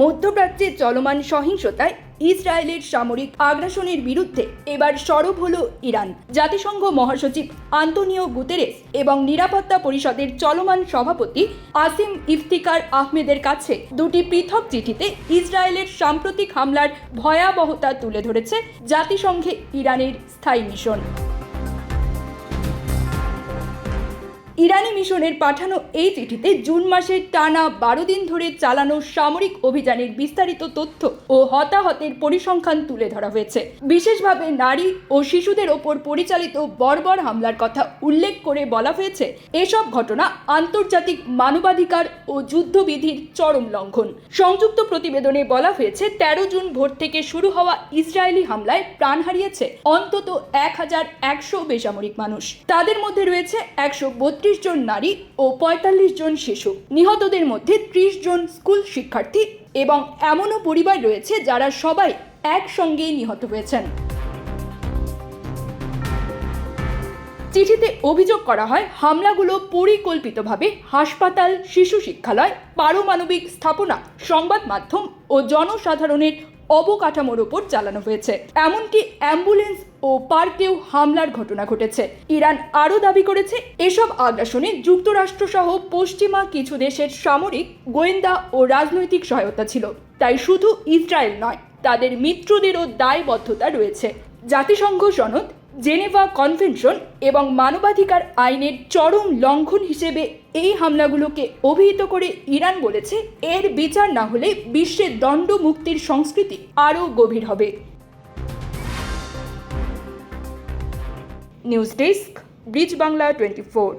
মধ্যপ্রাচ্যে চলমান সহিংসতায় ইসরায়েলের সামরিক আগ্রাসনের বিরুদ্ধে এবার সরব হল ইরান। জাতিসংঘ মহাসচিব আন্তোনিও গুতেরেস এবং নিরাপত্তা পরিষদের চলমান সভাপতি আসিম ইফতিকার আহমেদের কাছে দুটি পৃথক চিঠিতে ইসরায়েলের সাম্প্রতিক হামলার ভয়াবহতা তুলে ধরেছে জাতিসংঘে ইরানের স্থায়ী মিশন। ইরানি মিশনের পাঠানো এই চিঠিতে জুন মাসের টানা বারো দিন ধরে চালানো সামরিক অভিযানের বিস্তারিত তথ্য ও হতাহতের পরিসংখ্যান তুলে ধরা হয়েছে। বিশেষভাবে নারী ও শিশুদের ওপর পরিচালিত বর্বর হামলার কথা উল্লেখ করে বলা হয়েছে, এসব ঘটনা আন্তর্জাতিক মানবাধিকার ও যুদ্ধবিধির চরম লঙ্ঘন। সংযুক্ত প্রতিবেদনে বলা হয়েছে, তেরো জুন ভোর থেকে শুরু হওয়া ইসরায়েলি হামলায় প্রাণ হারিয়েছে অন্তত এক হাজার একশো বেসামরিক মানুষ। তাদের মধ্যে রয়েছে একশো বত্রিশ জন নারী ও পঁয়তাল্লিশ জন শিশু। নিহতদের মধ্যে ত্রিশ জন স্কুল শিক্ষার্থী এবং এমনও পরিবার রয়েছে যারা সবাই একসঙ্গে নিহত হয়েছেন। চিঠিতে অভিযোগ করা হয়, হামলাগুলো পরিকল্পিতভাবে হাসপাতাল, শিশু শিক্ষালয়, পারমাণবিক স্থাপনা, সংবাদ মাধ্যম ও জনসাধারণের অবকাঠামোর ওপর চালানো হয়েছে। এমনকি অ্যাম্বুলেন্স ও পার্কেও হামলার ঘটনা ঘটেছে। ইরান আরও দাবি করেছে, এসব আগ্রাসনে যুক্তরাষ্ট্র সহ পশ্চিমা কিছু দেশের সামরিক, গোয়েন্দা ও রাজনৈতিক সহায়তা ছিল। তাই শুধু ইসরায়েল নয়, তাদের মিত্রদেরও দায়বদ্ধতা রয়েছে। জাতিসংঘ সনদ জেনেভা কনভেনশন এবং মানবাধিকার আইনের চরম লঙ্ঘন হিসেবে এই হামলাগুলোকে অভিহিত করে ইরান বলেছে, এর বিচার না হলে বিশ্বের দণ্ড মুক্তির সংস্কৃতি আরও গভীর হবে। News desk, bridge Bangla twenty four.